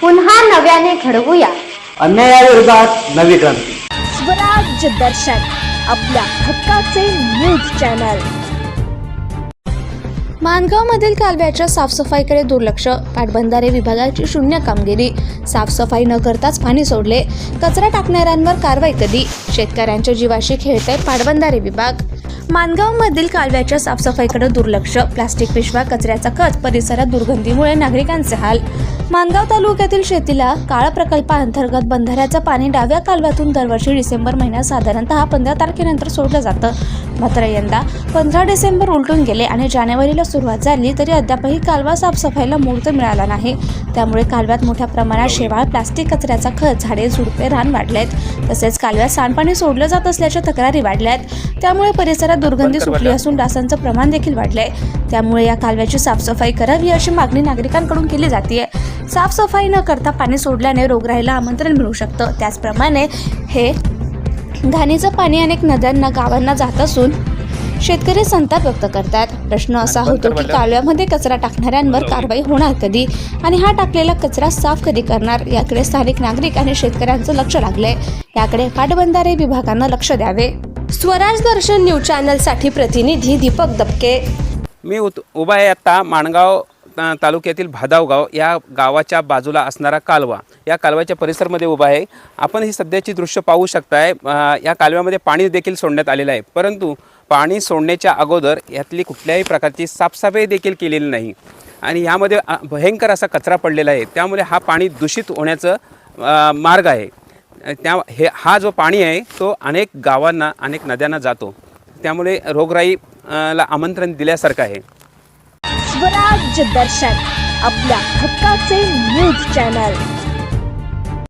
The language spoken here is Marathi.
पुन्हा नव्याने घडवूया. अन्यायाविरोधात नवी क्रांती. स्वराज दर्शन आपल्या हक्काचे न्यूज चॅनल. माणगावमधील कालव्याच्या साफसफाईकडे दुर्लक्ष. पाटबंधारे विभागाची शून्य कामगिरी. साफसफाई न करताच पाणी सोडले. कचरा टाकणाऱ्यांवर कारवाई कधी? शेतकऱ्यांच्या जीवाशी खेळतय पाटबंधारे विभाग. माणगावमधील कालव्याच्या साफसफाईकडे दुर्लक्ष. प्लास्टिक पिशव्या कचऱ्याचा कच परिसरात दुर्गंधीमुळे नागरिकांचे हाल. माणगाव तालुक्यातील शेतीला काळा प्रकल्पाअंतर्गत बंधाऱ्याचं पाणी डाव्या कालव्यातून दरवर्षी डिसेंबर महिन्यात साधारणतः पंधरा तारखेनंतर सोडलं जातं. मात्र यंदा पंधरा डिसेंबर उलटून गेले आणि जानेवारीला सुरुवात झाली तरी अद्यापही कालवा साफसफाईला मुहूर्त मिळाला नाही. त्यामुळे कालव्यात मोठ्या प्रमाणात शेवाळ प्लास्टिक कचऱ्याचा खत झाडे झुडपे रान वाढलेत. तसेच कालव्यात सांडपाणी सोडलं जात असल्याच्या तक्रारी वाढल्यात. त्यामुळे परिसरात दुर्गंधी सुटली असून डासांचं प्रमाण देखील वाढलंय. त्यामुळे या कालव्याची साफसफाई करावी अशी मागणी नागरिकांकडून केली जाते साफसफाई न करता पाणी सोडल्याने रोगराईला आमंत्रण मिळू शकतं. त्याचप्रमाणे हे घाणीचं पाणी अनेक नद्यांना गावांना जात असून शेतकरी संताप व्यक्त करतात. प्रश्न असा होतो की कालव्यामध्ये कचरा टाकणाऱ्यांवर कारवाई होणार कधी? आणि हा टाकलेला कचरा साफ कधी करणार? याकडे स्थानिक नागरिक आणि शेतकऱ्यांचं लक्ष लागलंय. याकडे पाटबंधारे विभागानं लक्ष द्यावे. स्वराज दर्शन न्यूज चॅनलसाठी प्रतिनिधी दीपक दबके मी उत उभा आहे आत्ता माणगाव तालुक्यातील भादावगाव या गावाच्या बाजूला असणारा कालवा. या कालव्याच्या परिसरमध्ये उभा आहे. आपण ही सध्याची दृश्य पाहू शकताय. या कालव्यामध्ये पाणी देखील सोडण्यात आलेलं आहे. परंतु पाणी सोडण्याच्या अगोदर यातली कुठल्याही प्रकारची साफसफाई देखील केलेली नाही. आणि यामध्ये भयंकर असा कचरा पडलेला आहे. त्यामुळे हा पाणी दूषित होण्याचं मार्ग आहे. त्या हे हा जो पाणी आहे तो अनेक गावांना अनेक नद्यांना जातो. त्यामुळे रोगराई ला आमंत्रण दिल्यासारखं आहे. स्वराज्य दर्शन आपल्या हक्काचे न्यूज चॅनल.